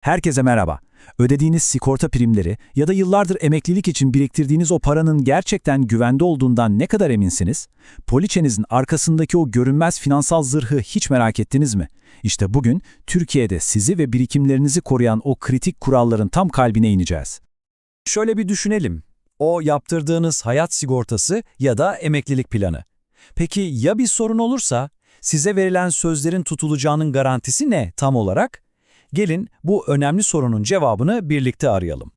Herkese merhaba. Ödediğiniz sigorta primleri ya da yıllardır emeklilik için biriktirdiğiniz o paranın gerçekten güvende olduğundan ne kadar eminsiniz? Poliçenizin arkasındaki o görünmez finansal zırhı hiç merak ettiniz mi? İşte bugün Türkiye'de sizi ve birikimlerinizi koruyan o kritik kuralların tam kalbine ineceğiz. Şöyle bir düşünelim. O yaptırdığınız hayat sigortası ya da emeklilik planı. Peki ya bir sorun olursa? Size verilen sözlerin tutulacağının garantisi ne tam olarak? Gelin bu önemli sorunun cevabını birlikte arayalım.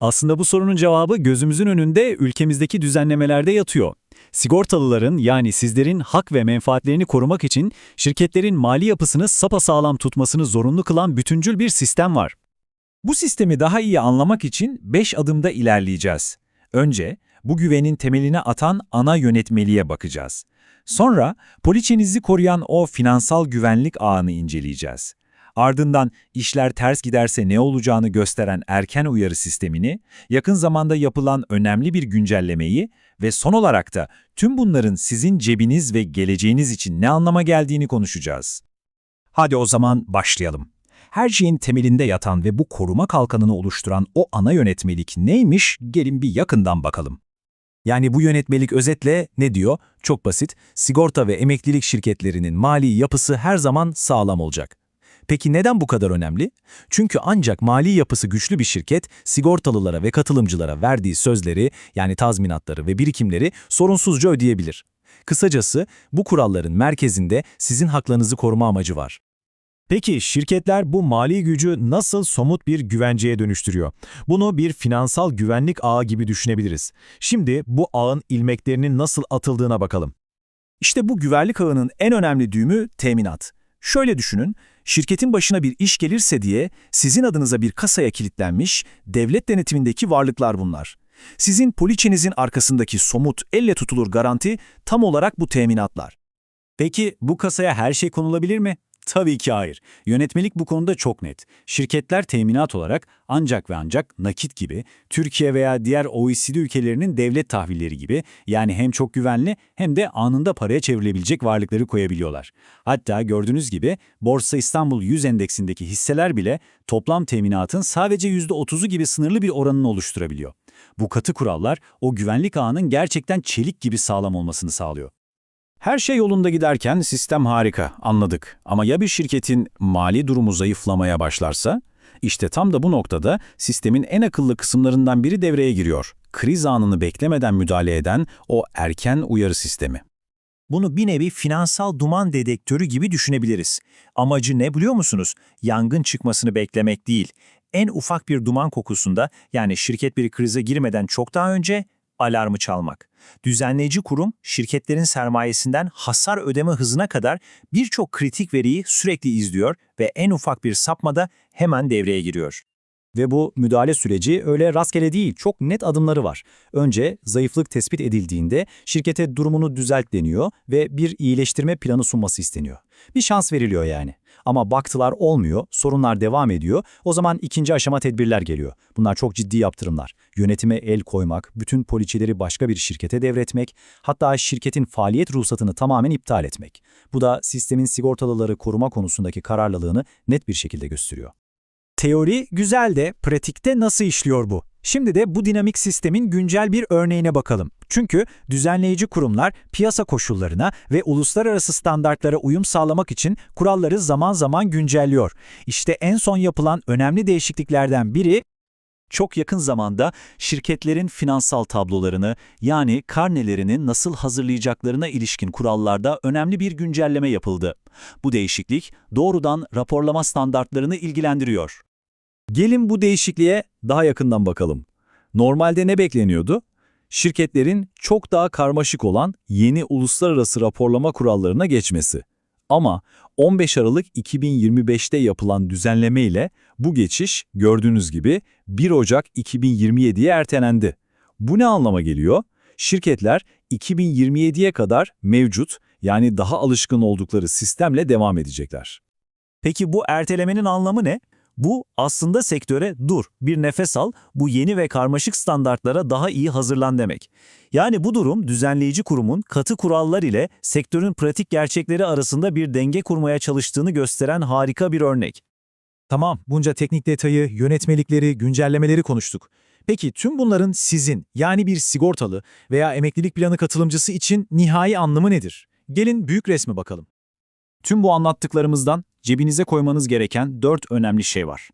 Aslında bu sorunun cevabı gözümüzün önünde ülkemizdeki düzenlemelerde yatıyor. Sigortalıların yani sizlerin hak ve menfaatlerini korumak için şirketlerin mali yapısını sapasağlam tutmasını zorunlu kılan bütüncül bir sistem var. Bu sistemi daha iyi anlamak için 5 adımda ilerleyeceğiz. Önce bu güvenin temeline atan ana yönetmeliğe bakacağız. Sonra poliçenizi koruyan o finansal güvenlik ağını inceleyeceğiz. Ardından işler ters giderse ne olacağını gösteren erken uyarı sistemini, yakın zamanda yapılan önemli bir güncellemeyi ve son olarak da tüm bunların sizin cebiniz ve geleceğiniz için ne anlama geldiğini konuşacağız. Hadi o zaman başlayalım. Her şeyin temelinde yatan ve bu koruma kalkanını oluşturan o ana yönetmelik neymiş gelin bir yakından bakalım. Yani bu yönetmelik özetle ne diyor? Çok basit, sigorta ve emeklilik şirketlerinin mali yapısı her zaman sağlam olacak. Peki neden bu kadar önemli? Çünkü ancak mali yapısı güçlü bir şirket, sigortalılara ve katılımcılara verdiği sözleri, yani tazminatları ve birikimleri sorunsuzca ödeyebilir. Kısacası bu kuralların merkezinde sizin haklarınızı koruma amacı var. Peki şirketler bu mali gücü nasıl somut bir güvenceye dönüştürüyor? Bunu bir finansal güvenlik ağı gibi düşünebiliriz. Şimdi bu ağın ilmeklerinin nasıl atıldığına bakalım. İşte bu güvenlik ağının en önemli düğümü teminat. Şöyle düşünün, şirketin başına bir iş gelirse diye sizin adınıza bir kasaya kilitlenmiş, devlet denetimindeki varlıklar bunlar. Sizin poliçenizin arkasındaki somut, elle tutulur garanti tam olarak bu teminatlar. Peki bu kasaya her şey konulabilir mi? Tabii ki hayır. Yönetmelik bu konuda çok net. Şirketler teminat olarak ancak ve ancak nakit gibi, Türkiye veya diğer OECD ülkelerinin devlet tahvilleri gibi yani hem çok güvenli hem de anında paraya çevrilebilecek varlıkları koyabiliyorlar. Hatta gördüğünüz gibi Borsa İstanbul 100 endeksindeki hisseler bile toplam teminatın sadece %30'u gibi sınırlı bir oranını oluşturabiliyor. Bu katı kurallar o güvenlik ağının gerçekten çelik gibi sağlam olmasını sağlıyor. Her şey yolunda giderken sistem harika, anladık. Ama ya bir şirketin mali durumu zayıflamaya başlarsa? İşte tam da bu noktada sistemin en akıllı kısımlarından biri devreye giriyor. Kriz anını beklemeden müdahale eden o erken uyarı sistemi. Bunu bir nevi finansal duman dedektörü gibi düşünebiliriz. Amacı ne biliyor musunuz? Yangın çıkmasını beklemek değil. En ufak bir duman kokusunda yani şirket bir krize girmeden çok daha önce alarmı çalmak. Düzenleyici kurum şirketlerin sermayesinden hasar ödeme hızına kadar birçok kritik veriyi sürekli izliyor ve en ufak bir sapmada hemen devreye giriyor. Ve bu müdahale süreci öyle rastgele değil, çok net adımları var. Önce zayıflık tespit edildiğinde şirkete durumunu düzelt deniyor ve bir iyileştirme planı sunması isteniyor. Bir şans veriliyor yani. Ama baktılar olmuyor, sorunlar devam ediyor. O zaman ikinci aşama tedbirler geliyor. Bunlar çok ciddi yaptırımlar. Yönetime el koymak, bütün poliçeleri başka bir şirkete devretmek, hatta şirketin faaliyet ruhsatını tamamen iptal etmek. Bu da sistemin sigortalıları koruma konusundaki kararlılığını net bir şekilde gösteriyor. Teori güzel de pratikte nasıl işliyor bu? Şimdi de bu dinamik sistemin güncel bir örneğine bakalım. Çünkü düzenleyici kurumlar piyasa koşullarına ve uluslararası standartlara uyum sağlamak için kuralları zaman zaman güncelliyor. İşte en son yapılan önemli değişikliklerden biri Çok yakın zamanda şirketlerin finansal tablolarını yani karnelerini nasıl hazırlayacaklarına ilişkin kurallarda önemli bir güncelleme yapıldı. Bu değişiklik doğrudan raporlama standartlarını ilgilendiriyor. Gelin bu değişikliğe daha yakından bakalım. Normalde ne bekleniyordu? Şirketlerin çok daha karmaşık olan yeni uluslararası raporlama kurallarına geçmesi. Ama 15 Aralık 2025'te yapılan düzenleme ile bu geçiş gördüğünüz gibi 1 Ocak 2027'ye ertelendi. Bu ne anlama geliyor? Şirketler 2027'ye kadar mevcut yani daha alışkın oldukları sistemle devam edecekler. Peki bu ertelemenin anlamı ne? Bu aslında sektöre dur, bir nefes al, bu yeni ve karmaşık standartlara daha iyi hazırlan demek. Yani bu durum düzenleyici kurumun katı kurallar ile sektörün pratik gerçekleri arasında bir denge kurmaya çalıştığını gösteren harika bir örnek. Tamam, bunca teknik detayı, yönetmelikleri, güncellemeleri konuştuk. Peki tüm bunların sizin, yani bir sigortalı veya emeklilik planı katılımcısı için nihai anlamı nedir? Gelin büyük resme bakalım. Tüm bu anlattıklarımızdan cebinize koymanız gereken dört önemli şey var.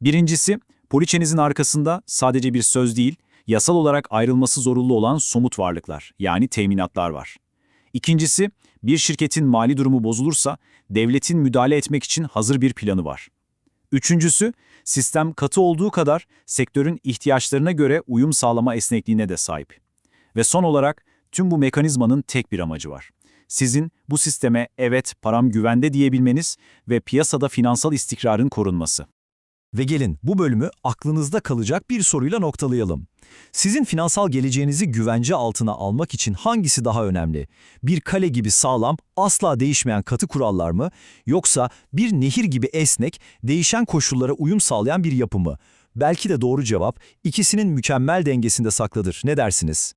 Birincisi, poliçenizin arkasında sadece bir söz değil, yasal olarak ayrılması zorunlu olan somut varlıklar, yani teminatlar var. İkincisi, bir şirketin mali durumu bozulursa devletin müdahale etmek için hazır bir planı var. Üçüncüsü, sistem katı olduğu kadar sektörün ihtiyaçlarına göre uyum sağlama esnekliğine de sahip. Ve son olarak tüm bu mekanizmanın tek bir amacı var. Sizin bu sisteme evet param güvende diyebilmeniz ve piyasada finansal istikrarın korunması. Ve gelin bu bölümü aklınızda kalacak bir soruyla noktalayalım. Sizin finansal geleceğinizi güvence altına almak için hangisi daha önemli? Bir kale gibi sağlam, asla değişmeyen katı kurallar mı? Yoksa bir nehir gibi esnek, değişen koşullara uyum sağlayan bir yapı mı? Belki de doğru cevap ikisinin mükemmel dengesinde saklıdır. Ne dersiniz?